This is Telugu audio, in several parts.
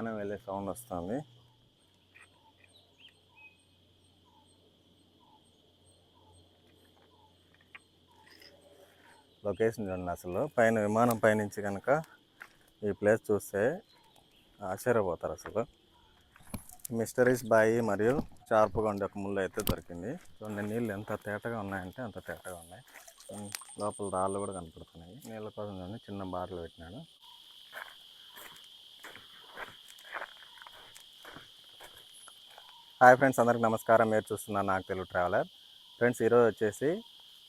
విమానం వెళ్ళే సౌండ్ వస్తుంది. లొకేషన్ చూడండి అసలు. పైన విమానం పైనుంచి కనుక ఈ ప్లేస్ చూస్తే ఆశ్చర్యపోతారు అసలు. మిస్టరీస్ బాయి మరియు షార్ప్గా ఉండే ఒక ముళ్ళు అయితే దొరికింది. చూడండి నీళ్ళు ఎంత తేటగా ఉన్నాయంటే అంత తేటగా ఉన్నాయి. లోపల రాళ్ళు కూడా కనపడుతున్నాయి. నీళ్ళ కోసం చూడండి చిన్న బార్లు పెట్టినాడు. హాయ్ ఫ్రెండ్స్ అందరికి నమస్కారం. మీరు చూస్తున్నారు నాకు తెలుగు ట్రావెలర్. ఫ్రెండ్స్ ఈరోజు వచ్చేసి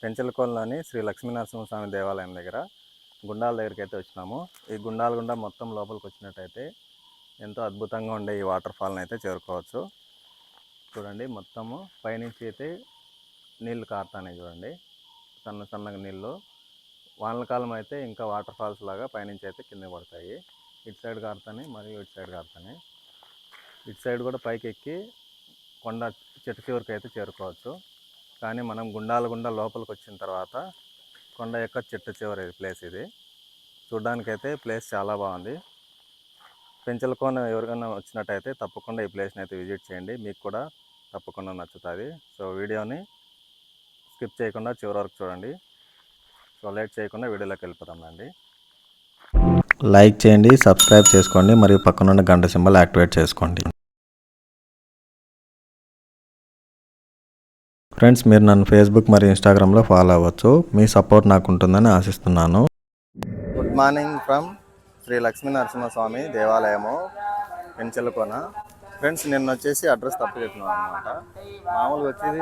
పెంచలకోనలోని శ్రీ లక్ష్మీనరసింహస్వామి దేవాలయం దగ్గర గుండాల దగ్గరికి అయితే వచ్చినాము. ఈ గుండాల గుండా మొత్తం లోపలికి వచ్చినట్టయితే ఎంతో అద్భుతంగా ఉండే ఈ వాటర్ ఫాల్ని అయితే చేరుకోవచ్చు. చూడండి మొత్తము పైనుంచి అయితే నీళ్ళు కారుతాయి చూడండి. సన్న సన్నగా నీళ్ళు వానల కాలం అయితే ఇంకా వాటర్ ఫాల్స్ లాగా పైనుంచి అయితే కింద పడతాయి. ఇటు సైడ్ కారుతాయి మరియు ఇటు సైడ్ కారుతాయి ఇటు సైడ్ కూడా పైకి ఎక్కి కొండ చెట్టు చివరికి అయితే చేరుకోవచ్చు. కానీ మనం గుండాల గుండా లోపలికి వచ్చిన తర్వాత కొండ యొక్క చెట్టు చివరి ప్లేస్ ఇది. చూడ్డానికైతే ప్లేస్ చాలా బాగుంది. పెంచలకోన ఎవరికైనా వచ్చినట్టయితే తప్పకుండా ఈ ప్లేస్ని అయితే విజిట్ చేయండి. మీకు కూడా తప్పకుండా నచ్చుతుంది. సో వీడియోని స్కిప్ చేయకుండా చివరి వరకు చూడండి. సో లేట్ చేయకుండా వీడియోలోకి వెళ్ళిపోతాం అండి లైక్ చేయండి సబ్స్క్రైబ్ చేసుకోండి మరియు పక్కనున్న గంట సింబల్ యాక్టివేట్ చేసుకోండి. ఫ్రెండ్స్ మీరు నన్ను ఫేస్బుక్ మరియు ఇన్స్టాగ్రామ్లో ఫాలో అవ్వచ్చు. మీ సపోర్ట్ నాకు ఉంటుందని ఆశిస్తున్నాను. Good morning from Sri Lakshmi Narasimhaswamy దేవాలయము పెంచలకోన ఫ్రెండ్స్ నిన్న వచ్చేసి అడ్రస్ తప్పు చెప్పినాను అనమాట మామూలుగా వచ్చేసి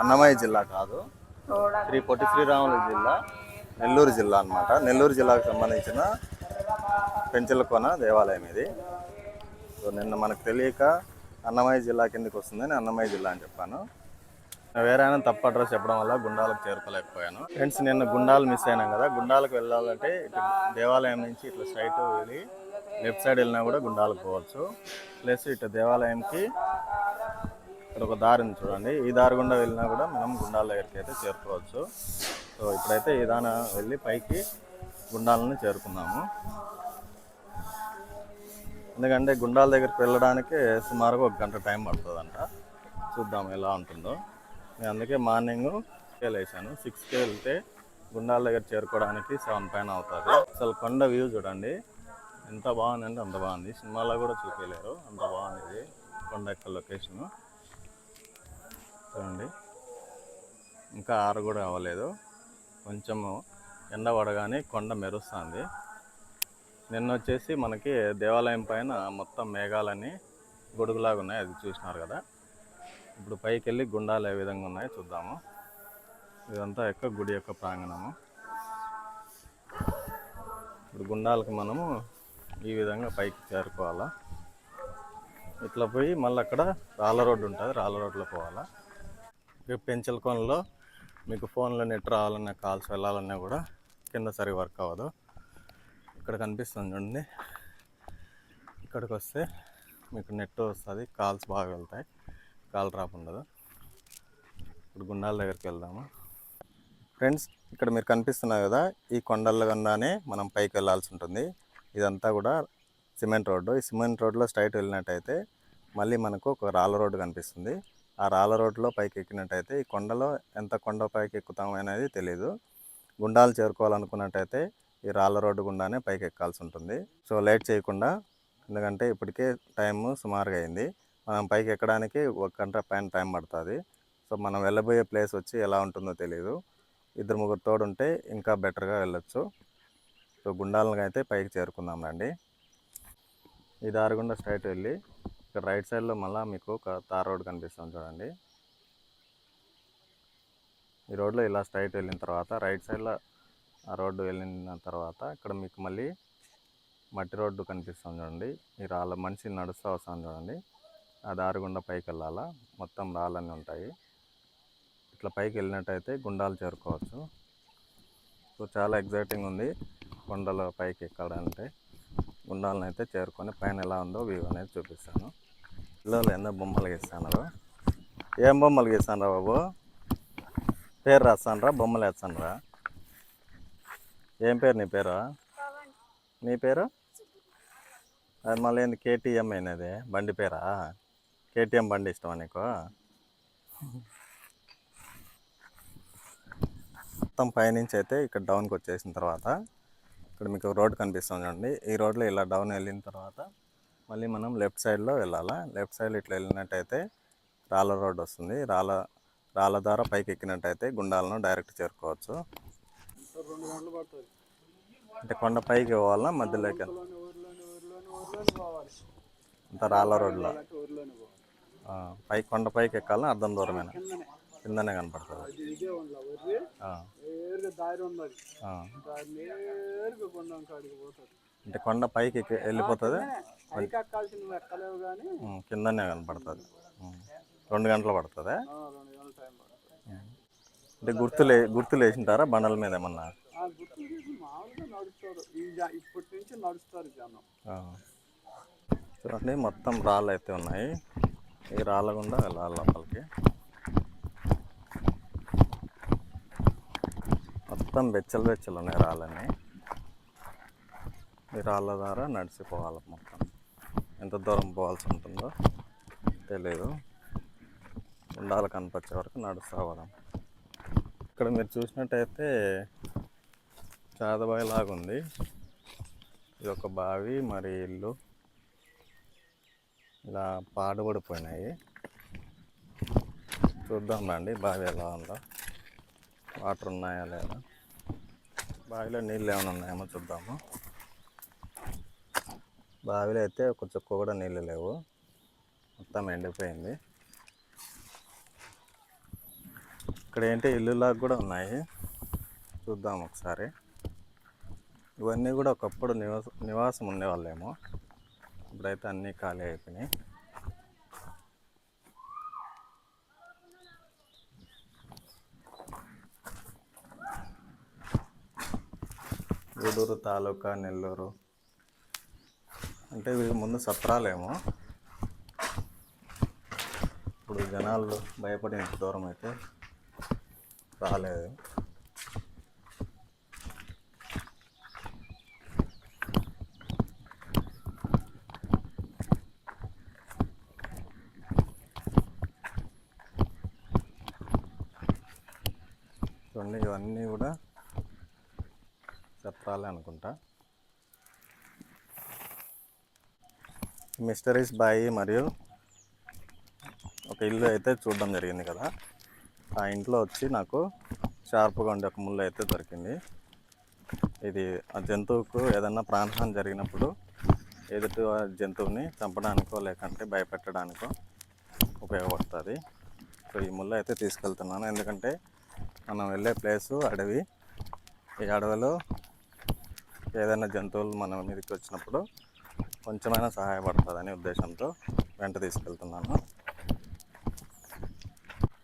అన్నమయ్య జిల్లా కాదు. శ్రీ పొట్టి శ్రీరాములు జిల్లా నెల్లూరు జిల్లా అన్నమాట. నెల్లూరు జిల్లాకు సంబంధించిన పెంచలకోన దేవాలయం ఇది. సో నిన్న మనకు తెలియక అన్నమయ్య జిల్లా కిందకి వస్తుందని అన్నమయ్య జిల్లా అని చెప్పాను. వేరే ఆయన తప్పు అడ్రస్ చెప్పడం వల్ల గుండాలకు చేరుకోలేకపోయాను. ఫ్రెండ్స్ నిన్న గుండాలు మిస్ అయినాం కదా గుండాలకు వెళ్ళాలంటే దేవాలయం నుంచి ఇట్లా స్ట్రైట్ వెళ్ళి లెఫ్ట్ సైడ్ వెళ్ళినా కూడా గుండాలకు పోవచ్చు. ప్లస్ ఇటు దేవాలయంకి ఇక్కడ ఒక దారి ఉంది చూడండి ఈ దారి గుండా వెళ్ళినా కూడా మనం గుండాల దగ్గరికి అయితే చేరుకోవచ్చు. సో ఇప్పుడైతే ఈ దాన వెళ్ళి పైకి గుండాలను చేరుకున్నాము. ఎందుకంటే గుండాల దగ్గరికి వెళ్ళడానికి సుమారుగా ఒక గంట టైం పడుతుందంట. చూద్దాం ఎలా ఉంటుందో. నేను అందుకే మార్నింగ్ వేసాను సిక్స్కి వెళ్తే గుండాల దగ్గర చేరుకోవడానికి సెవెన్ పైన అవుతుంది అసలు కొండ వ్యూ చూడండి. ఎంత బాగుందంటే అంత బాగుంది. సినిమాలో కూడా చూపించలేరు అంత బాగుంది కొండ యొక్క లొకేషన్ చూడండి. ఇంకా ఆరు కూడా అవ్వలేదు. కొంచెము ఎండ పడగానే కొండ మెరుస్తుంది. నిన్న వచ్చేసి మనకి దేవాలయం పైన మొత్తం మేఘాలని గొడుగులాగా ఉన్నాయి. అది చూసినారు కదా. ఇప్పుడు పైకి వెళ్ళి గుండాలు ఏ విధంగా ఉన్నాయో చూద్దాము. ఇదంతా యొక్క గుడి యొక్క ప్రాంగణము. ఇప్పుడు గుండాలకి మనము ఈ విధంగా పైకి చేరుకోవాలా. ఇట్లా పోయి మళ్ళీ అక్కడ రాళ్ళ రోడ్డు ఉంటుంది రాళ్ళ రోడ్లో పోవాలా. పెంచల పెంచలకోనలో మీకు ఫోన్లో నెట్ రావాలన్నా కాల్స్ వెళ్ళాలన్నా కూడా కింద సరి వర్క్ అవ్వదు. ఇక్కడ కనిపిస్తుంది చూడండి. ఇక్కడికి వస్తే మీకు నెట్ వస్తుంది కాల్స్ బాగా వెళ్తాయి. కాల్ డ్రాప్ ఉండదు. ఇప్పుడు గుండాల దగ్గరికి వెళ్దాము? ఫ్రెండ్స్ ఇక్కడ మీరు కనిపిస్తున్నారు కదా ఈ కొండల గుండానే మనం పైకి వెళ్ళాల్సి ఉంటుంది. ఇదంతా కూడా సిమెంట్ రోడ్డు. ఈ సిమెంట్ రోడ్లో స్ట్రైట్ వెళ్ళినట్టయితే మళ్ళీ మనకు ఒక రాళ్ళ రోడ్డు కనిపిస్తుంది. ఆ రాళ్ళ రోడ్లో పైకి ఎక్కినట్టయితే ఈ కొండలో ఎంత కొండ పైకి ఎక్కుతాం అనేది తెలియదు గుండాలు చేరుకోవాలనుకున్నట్టయితే ఈ రాళ్ళ రోడ్డు గుండానే పైకి ఎక్కాల్సి ఉంటుంది. సో లేట్ చేయకుండా ఎందుకంటే ఇప్పటికే టైము సుమారుగా అయింది. మనం పైకి ఎక్కడానికి ఒక గంట పైన టైం పడుతుంది. సో మనం వెళ్ళబోయే ప్లేస్ వచ్చి ఎలా ఉంటుందో తెలియదు ఇద్దరు ముగ్గురు తోడు ఉంటే ఇంకా బెటర్గా వెళ్ళొచ్చు. సో గుండాలను అయితే పైకి చేరుకుందాం రండి. ఈ దారి గుండా స్ట్రైట్ వెళ్ళి ఇక్కడ రైట్ సైడ్లో మళ్ళీ మీకు ఒక తార్ రోడ్ కనిపిస్తుంది చూడండి. ఈ రోడ్లో ఇలా స్ట్రైట్ వెళ్ళిన తర్వాత రైట్ సైడ్లో ఆ రోడ్డు వెళ్ళిన తర్వాత ఇక్కడ మీకు మళ్ళీ మట్టి రోడ్డు కనిపిస్తుంది చూడండి. ఈ రాళ్ళ మనిషి నడుస్తూ వస్తాను చూడండి. ఆ దారి గుండా పైకి వెళ్ళాలా మొత్తం రాళ్ళన్నీ ఉంటాయి. ఇట్లా పైకి వెళ్ళినట్టయితే గుండాలు చేరుకోవచ్చు. సో చాలా ఎగ్జైటింగ్ ఉంది కొండల పైకి ఎక్కాలంటే గుండాలను అయితే చేరుకొని పైన ఎలా ఉందో వ్యూ అనేది చూపిస్తాను. పిల్లలు ఎన్నో బొమ్మలు గీస్తున్నారు. ఏం బొమ్మలు గీస్తానరా బాబు? పేరు రాస్తానరా బొమ్మలు వేస్తానరా. ఏం పేరు నీ పేరు? నీ పేరు? అది మళ్ళీ ఏంది కేటీఎం అయినది. బండి పేరా? కేటీఎం బండి ఇష్టమా నీకు? మొత్తం పైనుంచి అయితే ఇక్కడ డౌన్కి వచ్చేసిన తర్వాత ఇక్కడ మీకు రోడ్ కనిపిస్తుంది చూడండి. ఈ రోడ్లో ఇలా డౌన్ వెళ్ళిన తర్వాత మళ్ళీ మనం లెఫ్ట్ సైడ్లో వెళ్ళాలా? లెఫ్ట్ సైడ్ ఇట్లా వెళ్ళినట్టయితే రాళ్ళ రోడ్ వస్తుంది. రాళ్ళ రాళ్ళ ద్వారా పైకి ఎక్కినట్టయితే గుండాలను డైరెక్ట్ చేరుకోవచ్చు. అంటే కొండ పైకి పోవాలా? మధ్యలోకి అంత రాళ్ళ రోడ్లో. పైకి కొండ పైకి ఎక్కాలని అర్థం దూరమేనా? కిందనే కనపడుతుంది. అంటే కొండ పైకి వెళ్ళిపోతుంది? కిందనే. కనపడుతుంది. రెండు గంటలు పడుతుందా? అంటే గుర్తులే గుర్తులు వేసింటారా బండల మీద ఏమన్నా. చూడండి మొత్తం రాళ్ళు అయితే ఉన్నాయి. ఈ రాళ్ళగుండా వెళ్ళాలి లోపలికి. మొత్తం బెచ్చలు బెచ్చలు ఉన్నాయి రాళ్ళని ఈ రాళ్ళ ద్వారా నడిచిపోవాలి మొత్తం. ఎంత దూరం పోవాల్సి ఉంటుందో తెలియదు ఉండాలి కనిపించే వరకు నడుస్తూ పోదాం. ఇక్కడ మీరు చూసినట్టయితే చాదబాయి లాగా ఉంది ఇది ఒక బావి మరి ఇల్లు. ఇలా పాడుపడిపోయినాయి చూద్దాం రండి బావి ఎలా ఉందో. వాటర్ ఉన్నాయా లేదా? బావిలో నీళ్ళు ఏమైనా ఉన్నాయేమో చూద్దాము. బావిలో అయితే ఒక చుక్క కూడా నీళ్ళు లేవు. మొత్తం ఎండిపోయింది. ఇక్కడ ఏంటి? ఇల్లులాగా కూడా ఉన్నాయి. చూద్దాం ఒకసారి. ఇవన్నీ కూడా ఒకప్పుడు నివాస నివాసం ఉండేవాళ్ళేమో. ఇప్పుడైతే అన్నీ ఖాళీ అయిపోయినాయి. గూడూరు తాలూకా నెల్లూరు. అంటే వీళ్ళ ముందు సత్రాలేమో. ఇప్పుడు జనాలు భయపడిన దూరం అయితే రాలేదు. చూడండి ఇవన్నీ కూడా సత్రాలే అనుకుంటా. మిస్టరీస్ బాయి మరియు ఒక ఇల్లు అయితే చూడడం జరిగింది కదా. ఆ ఇంట్లో వచ్చి నాకు షార్ప్గా ఉండే ఒక ముళ్ళు అయితే దొరికింది. ఇది ఆ జంతువుకు ఏదన్నా ప్రాణహాని జరిగినప్పుడు ఎదుటి జంతువుని చంపడానికో లేకంటే భయపెట్టడానికో ఉపయోగపడుతుంది. సో ఈ ముళ్ళు అయితే తీసుకెళ్తున్నాను. ఎందుకంటే మనం వెళ్ళే ప్లేసు అడవి. ఈ అడవిలో ఏదైనా జంతువులు మన మీదకి వచ్చినప్పుడు కొంచెమైనా సహాయపడుతుందని ఉద్దేశంతో వెంట తీసుకెళ్తున్నాను.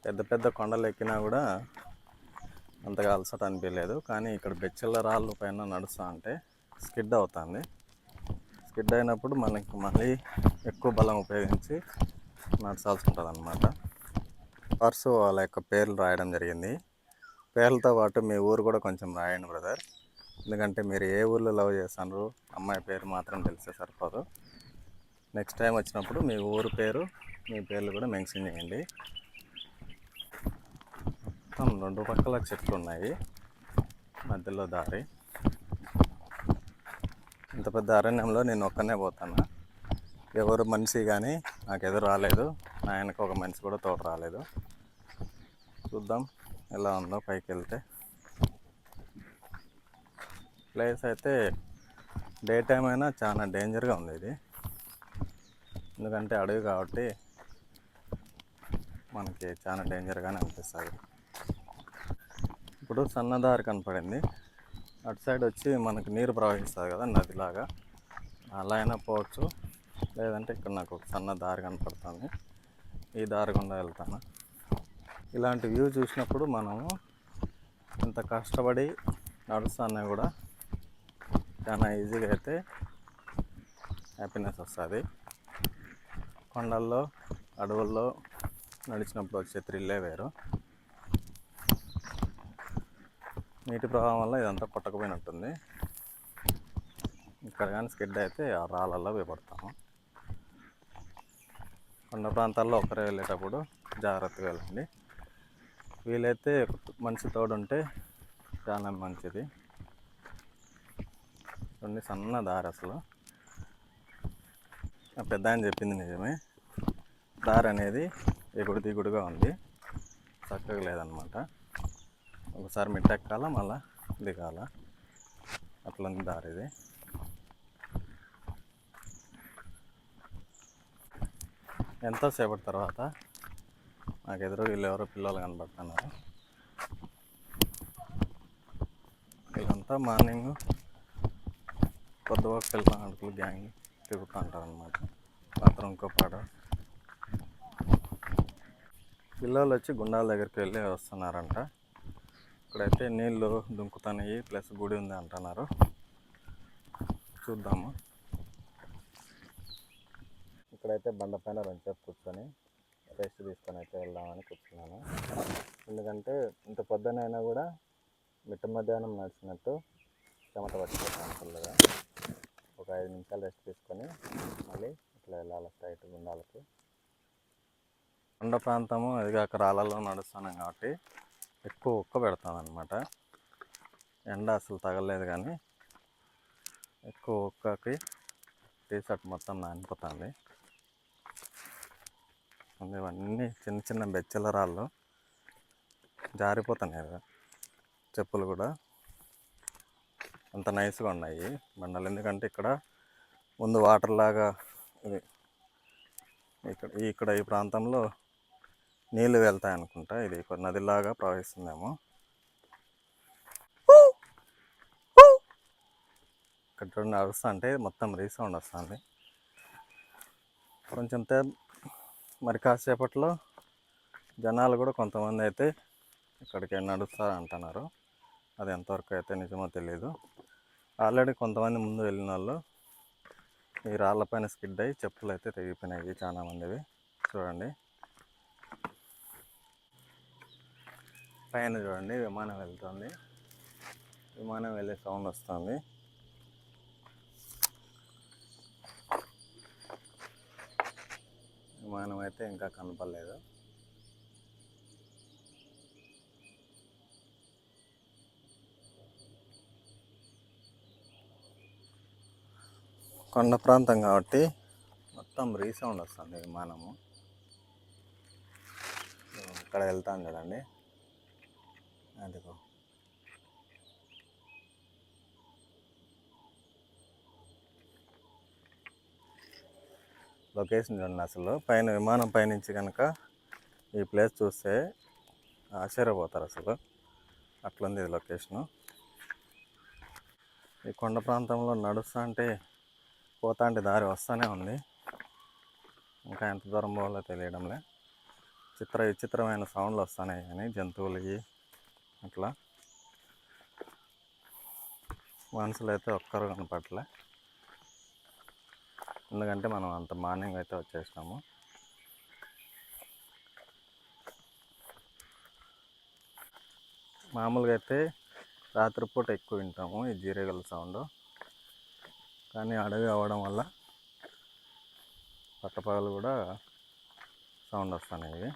పెద్ద పెద్ద కొండలు ఎక్కినా కూడా అంతగా అలసట అనిపించలేదు. కానీ ఇక్కడ బెచ్చల రాళ్ళు పైన నడుస్తా అంటే స్కిడ్ అవుతుంది. స్కిడ్ అయినప్పుడు మనకి మళ్ళీ ఎక్కువ బలం ఉపయోగించి నడచాల్సి ఉంటుంది అనమాట పర్సు వాళ్ళ యొక్క పేర్లు రాయడం జరిగింది. పేర్లతో పాటు మీ ఊరు కూడా కొంచెం రాయండి బ్రదర్. ఎందుకంటే మీరు ఏ ఊర్లో లవ్ చేస్తున్నారు అమ్మాయి పేరు మాత్రం తెలిసే సరిపోదు. నెక్స్ట్ టైం వచ్చినప్పుడు మీ ఊరు పేరు మీ పేర్లు కూడా మెన్షన్ చేయండి. మొత్తం రెండు పక్కల చెట్లు ఉన్నాయి. మధ్యలో దారి. ఇంత పెద్ద అరణ్యంలో నేను ఒక్కనే పోతాను. ఎవరు మనిషి కానీ నాకు ఎదురు రాలేదు. ఆయనకు ఒక మనిషి కూడా తోట రాలేదు. చూద్దాం. ఎలా ఉందో పైకి వెళ్తే ప్లేస్ అయితే డే టైం అయినా చాలా డేంజర్గా ఉంది ఇది. ఎందుకంటే అడవి కాబట్టి మనకి చాలా డేంజర్గానే అనిపిస్తుంది. ఇప్పుడు సన్నదారి కనపడింది. అటు సైడ్ వచ్చి మనకి నీరు ప్రవహిస్తుంది కదా నదిలాగా. అలా అయినా పోవచ్చు. లేదంటే ఇక్కడ నాకు ఒక సన్న దారి కనపడుతుంది. ఈ దారి గుండా వెళ్తాను. ఇలాంటి వ్యూ చూసినప్పుడు మనము ఎంత కష్టపడి నడుస్తున్నా కూడా చాలా ఈజీగా అయితే హ్యాపీనెస్ వస్తుంది. కొండల్లో అడవుల్లో నడిచినప్పుడు వచ్చే త్రిల్లే వేరు. నీటి ప్రవాహం వల్ల ఇదంతా కొట్టకపోయినట్టుంది. ఇక్కడ కానీ స్కిడ్ అయితే ఆ రాళ్ళల్లో విపడతాము కొండ ప్రాంతాల్లో ఒకరే వెళ్ళేటప్పుడు జాగ్రత్తగా వెళ్ళండి. వీలైతే మనిషి తోడుంటే చాలా మంచిది. చూడండి సన్న దారి అసలు. పెద్ద ఆయన చెప్పింది నిజమే. దారి అనేది ఎగుడు దిగుడుగా ఉంది. చక్కగా లేదనమాట. ఒకసారి మిట్టెక్కాల మళ్ళా దిగాల. అట్లా దారి ఇది. ఎంతోసేపటి తర్వాత? నాకు ఎదురు వీళ్ళు ఎవరో పిల్లలు కనబడుతున్నారు. వీళ్ళంతా మార్నింగ్ పొద్దువకు పిల్లలు గ్యాంగ్ తిరుగుతూ ఉంటారు అనమాట మాత్రం ఇంకో పాట. పిల్లలు వచ్చి గుండాల దగ్గరికి వెళ్ళి వస్తున్నారంట. ఇక్కడైతే నీళ్ళు దుంకుతున్నాయి ప్లస్ గుడి ఉంది అంటున్నారు. చూద్దాము. ఇక్కడైతే బండ పైన రెండుసేపు కూర్చొని రెస్ట్ తీసుకొని అయితే వెళ్దామని కూర్చున్నాను. ఎందుకంటే ఇంత పొద్దునైనా కూడా మిట్ట మధ్యాహ్నం నడిచినట్టు చెమట పట్టిపోతాను ఫుల్గా ఒక ఐదు నిమిషాలు రెస్ట్ తీసుకొని మళ్ళీ ఇట్లా వెళ్ళాలి స్ట్రైట్ గుండాలకి. కొండ ప్రాంతము అది కాక రాళ్ళలో నడుస్తున్నాం కాబట్టి ఎక్కువ ఉక్క పెడతాం అనమాట ఎండ అసలు తగలేదు కానీ ఎక్కువ ఉక్కకి టీ షర్ట్ మొత్తం నానిపోతుంది. ఇవన్నీ చిన్న చిన్న బెచ్చల రాళ్ళు జారిపోతున్నాయి కదా చెప్పులు కూడా. అంత నైస్గా ఉన్నాయి బండలు. ఎందుకంటే ఇక్కడ ముందు వాటర్ లాగా ఇది ఇక్కడ ఇక్కడ ఈ ప్రాంతంలో నీళ్ళు వెళ్తాయి అనుకుంటా. ఇది నదిలాగా ప్రవహిస్తుందేమో. ఇక్కడ చూడండి అరుస్తా అంటే మొత్తం రీసౌండ్ వస్తుంది. కొంచెం తే మరి కాసేపట్లో జనాలు కూడా కొంతమంది అయితే ఇక్కడికి నడుస్తారు అంటున్నారు అది ఎంతవరకు అయితే నిజమో తెలియదు ఆల్రెడీ కొంతమంది ముందు వెళ్ళిన వాళ్ళు ఈ రాళ్ళపైన స్కిడ్ అయ్యి చెప్పులు అయితే తెగిపోయినాయి చాలామందివి చూడండి. పైన చూడండి విమానం వెళ్తుంది. విమానం వెళ్ళే సౌండ్ వస్తుంది విమానం అయితే ఇంకా కనపడలేదు. కొండ ప్రాంతం కాబట్టి మొత్తం రీసౌండ్ వస్తుంది విమానము. ఇక్కడ వెళ్తాను చూడండి. అదిగో. లొకేషన్ చూడండి అసలు. పైన విమానం పైనుంచి కనుక ఈ ప్లేస్ చూస్తే ఆశ్చర్యపోతారు అసలు. అట్లుంది ఇది లొకేషను. ఈ కొండ ప్రాంతంలో నడుస్తా అంటే పోతా అంటే దారి వస్తూనే ఉంది. ఇంకా ఎంత దూరం పోవాలో తెలియడంలే. చిత్ర విచిత్రమైన సౌండ్లు వస్తున్నాయి కానీ జంతువులకి అట్లా. మనుషులు అయితే ఒక్కరు కనపడలే ఎందుకంటే మనం అంత మార్నింగ్ అయితే వచ్చేసినాము. మామూలుగా అయితే రాత్రిపూట ఎక్కువ వింటాము ఈ జీరేగల సౌండ్. కానీ అడవి అవ్వడం వల్ల పట్టపగలు కూడా సౌండ్ వస్తున్నాయి ఇవి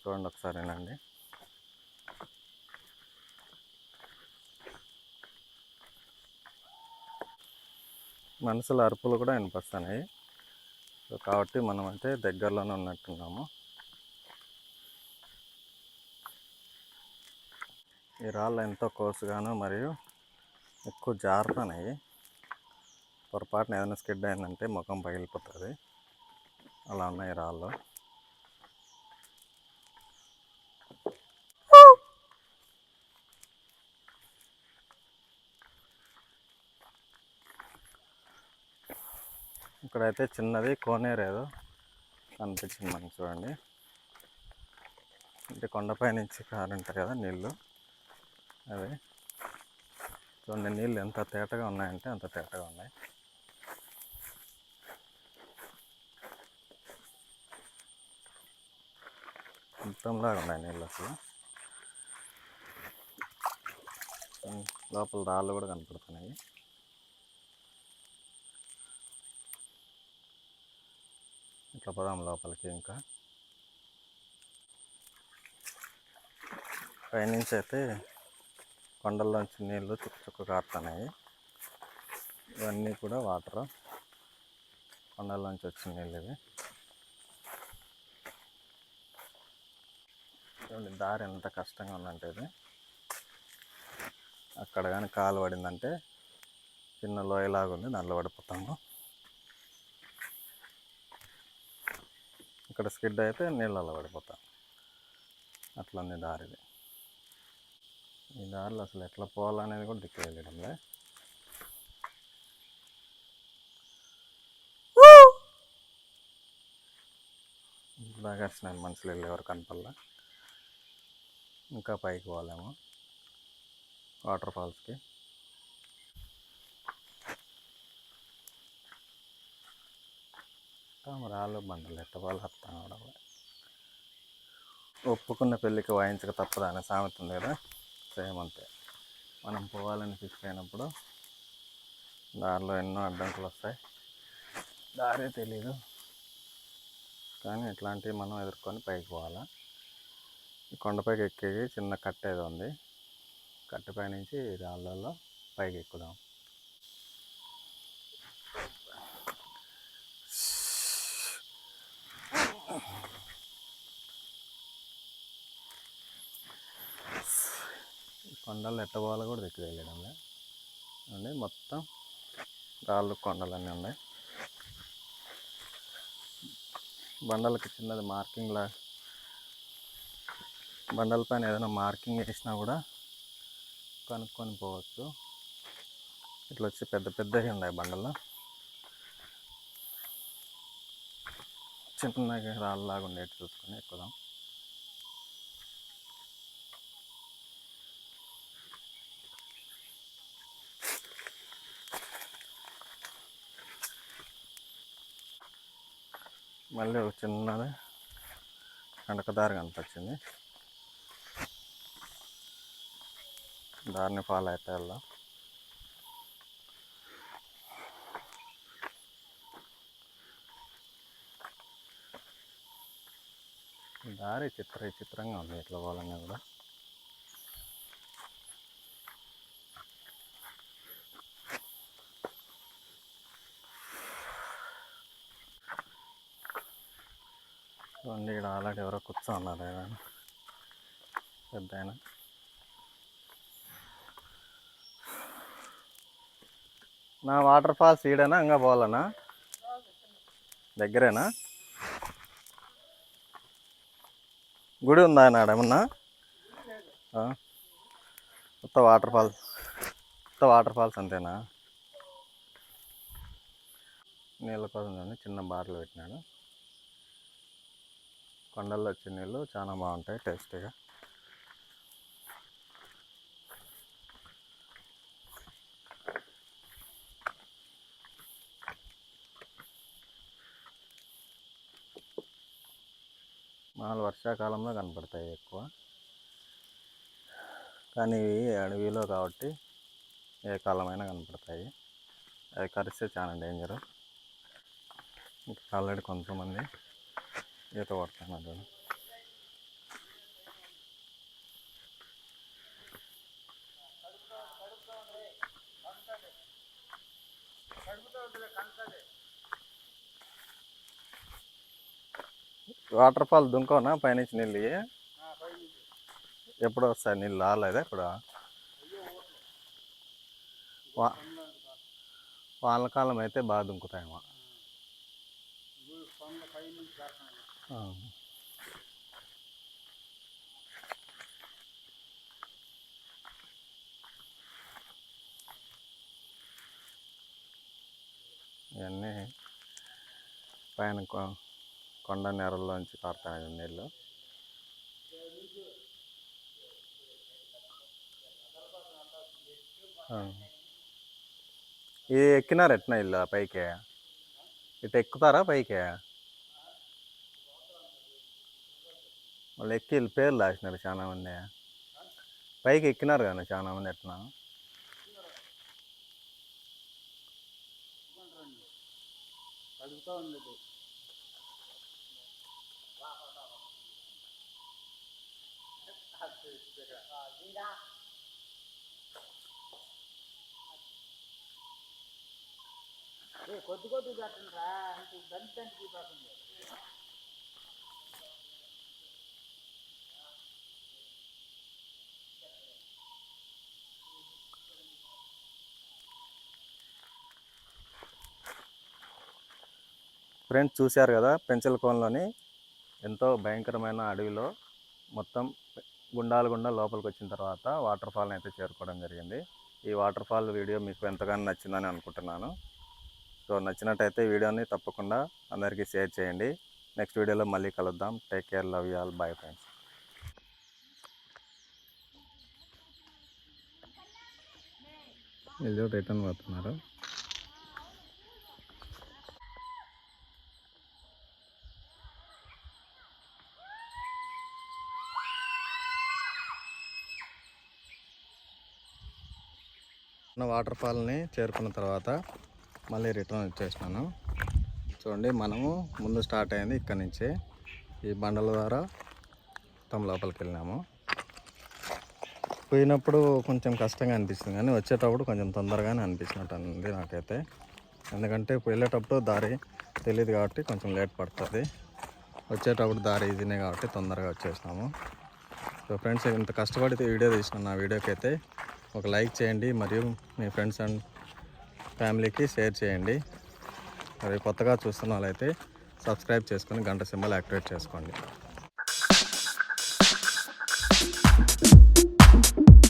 చూడండి ఒకసారి అండి మనసుల అరుపులు కూడా వినిపిస్తున్నాయి సో కాబట్టి మనం అయితే దగ్గరలోనే ఉన్నట్టున్నాము. ఈ రాళ్ళు ఎంతో కోసుగాను మరియు ఎక్కువ జారుతున్నాయి పొరపాటున ఏదైనా స్కిడ్ అయిందంటే ముఖం పగిలిపోతుంది. అలా ఉన్నాయి రాళ్ళు. ఇక్కడైతే చిన్నది కోనేరు ఏదో కనిపించింది మనకి చూడండి. అంటే కొండపై నుంచి కారుంటాయి కదా నీళ్ళు. అవి. చూడండి నీళ్ళు ఎంత తేటగా ఉన్నాయంటే అంత తేటగా ఉన్నాయి. మొత్తంలాగా ఉన్నాయి నీళ్ళు అసలు. లోపల రాళ్ళు కూడా కనపడుతున్నాయి. అట్లా పదాం లోపలికి ఇంకా. పైనుంచి అయితే కొండల్లోంచి నీళ్ళు చుక్క చుక్క కారుతున్నాయి ఇవన్నీ కూడా వాటర్. కొండల్లోంచి వచ్చిన నీళ్ళు ఇవి. దారి ఎంత కష్టంగా ఉందంటే ఇది. అక్కడ కానీ కాలు పడిందంటే చిన్న లోయలాగా ఉంది దాంట్లో పడిపోతాము. ఇక్కడ స్కిడ్ అయితే నీళ్ళలో పడిపోతాం. అట్లా ఉంది దారిది ఈ దారిలో అసలు ఎట్లా పోవాలనేది కూడా దిక్కు వెళ్ళడంలే బాగా వచ్చినాను మనుషులు వెళ్ళేవారు కనపల్లా ఇంకా పైకి పోలేము. వాటర్ ఫాల్స్కి. రాళ్ళు బండలు ఎట్టబాలు వస్తాను కూడా ఒప్పుకున్న పెళ్ళికి వాయించక తప్పదు అనే సామెత ఉంది కదా? సేమ్ అంతే. మనం పోవాలని ఫిక్స్ అయినప్పుడు దారిలో ఎన్నో అడ్డంకులు వస్తాయి. దారే తెలీదు. కానీ ఇట్లాంటివి మనం ఎదుర్కొని పైకి పోవాలా? కొండపైకి ఎక్కేది చిన్న కట్ట ఏదో ఉంది. కట్టెపై నుంచి రాళ్ళల్లో పైకి ఎక్కుదాం. కొండలు ఎట్ట పోవాలో కూడా దగ్గర వెళ్ళడంలే అండి మొత్తం రాళ్ళు కొండలన్నీ ఉన్నాయి. బండలకి చిన్నది మార్కింగ్ లా బండలపైన ఏదైనా మార్కింగ్ వేసినా కూడా కనుక్కొని పోవచ్చు. ఇట్లా వచ్చి పెద్ద పెద్దవి ఉన్నాయి బండలు. చిన్నగా రాళ్ళలాగా ఉండేట్టు చూసుకొని ఎక్కుదాం. మళ్ళీ ఒక చిన్నది కండకదారి కనిపించింది. దారిని ఫాలో అయితే వెళ్దాం. దారి చిత్ర విచిత్రంగా ఉంది ఇట్లా పోలంగా కూడా. చూడండి ఇక్కడ ఆల్రెడీ ఎవరో కూర్చో ఉన్నారు ఆయన పెద్ద ఆయన నా వాటర్ ఫాల్స్ ఈడేనా? ఇంకా పోవాలనా? దగ్గరేనా? గుడి ఉందా నాడ? ఏమన్నా? మొత్తం వాటర్ ఫాల్స్ మొత్తం వాటర్ ఫాల్స్ అంతేనా? నీళ్ళ కోసం చిన్న బాటలు పెట్టినాడు. కొండల్లో వచ్చే నీళ్ళు చాలా బాగుంటాయి టేస్టీగా. మామూలు వర్షాకాలంలో కనపడతాయి ఎక్కువ. కానీ ఇవి అడవిలో కాబట్టి ఏ కాలమైనా కనపడతాయి. అవి కరిస్తే చాలా డేంజర్. ఆల్రెడీ కొంతమంది ఈత పడుతున్నారు వాటర్ ఫాల్ దుంకోనా పైనుంచి నీళ్ళు? ఎప్పుడు వస్తాయి నీళ్ళు? రాలేదా ఇప్పుడు వా వానకాలం అయితే బాగా దుంకుతాయేమో. కొండ పై నుంచి కాకుండా ఆ. ఇవన్నీ పైన కొ- కొండ నేరల్లోంచి కారుతాయి నీళ్ళు. ఇది ఎక్కినారు ఎట్నా ఇల్లు పైకే? ఇటు ఎక్కుతారా పైకే? వాళ్ళు ఎక్కి వీళ్ళు పేర్లు రాసినారు చాలా మంది. పైకి ఎక్కినారు కదా చాలామంది ఎట్లా అడుగుతా ఉండదు కొద్ది కొద్ది పెట్టండి రా అంటే దంచి తీపడుతుంది ఫ్రెండ్స్ చూశారు కదా పెంచల కోనలోని ఎంతో భయంకరమైన అడవిలో మొత్తం గుండాలు గుండా లోపలికి వచ్చిన తర్వాత వాటర్ ఫాల్ని అయితే చేరుకోవడం జరిగింది. ఈ వాటర్ ఫాల్ వీడియో మీకు ఎంతగానో నచ్చిందని అనుకుంటున్నాను. సో నచ్చినట్టయితే వీడియోని తప్పకుండా అందరికీ షేర్ చేయండి. నెక్స్ట్ వీడియోలో మళ్ళీ కలుద్దాం. Take care. Love you all. Bye friends. వీళ్ళు రిటర్న్ పోతున్నారు వాటర్ ఫాల్ని చేరుకున్న తర్వాత మళ్ళీ రిటర్న్ వచ్చేసినాను. చూడండి మనము ముందు స్టార్ట్ అయింది ఇక్కడ నుంచే. ఈ బండల ద్వారా మొత్తం లోపలికి వెళ్ళినాము. పోయినప్పుడు కొంచెం కష్టంగా అనిపిస్తుంది కానీ వచ్చేటప్పుడు కొంచెం తొందరగానే అనిపించినట్టు ఉంది నాకైతే. ఎందుకంటే వెళ్ళేటప్పుడు దారి తెలియదు కాబట్టి కొంచెం లేట్ పడుతుంది. వచ్చేటప్పుడు దారి ఈజీనే కాబట్టి తొందరగా వచ్చేసినాము. సో ఫ్రెండ్స్ ఇంత కష్టపడితే వీడియో తీసిన నా వీడియోకి అయితే ఒక లైక్ చేయండి మరియు మీ ఫ్రెండ్స్ అండ్ ఫ్యామిలీకి షేర్ చేయండి. మరి కొత్తగా చూస్తున్న వాళ్ళైతే సబ్స్క్రైబ్ చేసుకొని గంట సింబల్ యాక్టివేట్ చేసుకోండి.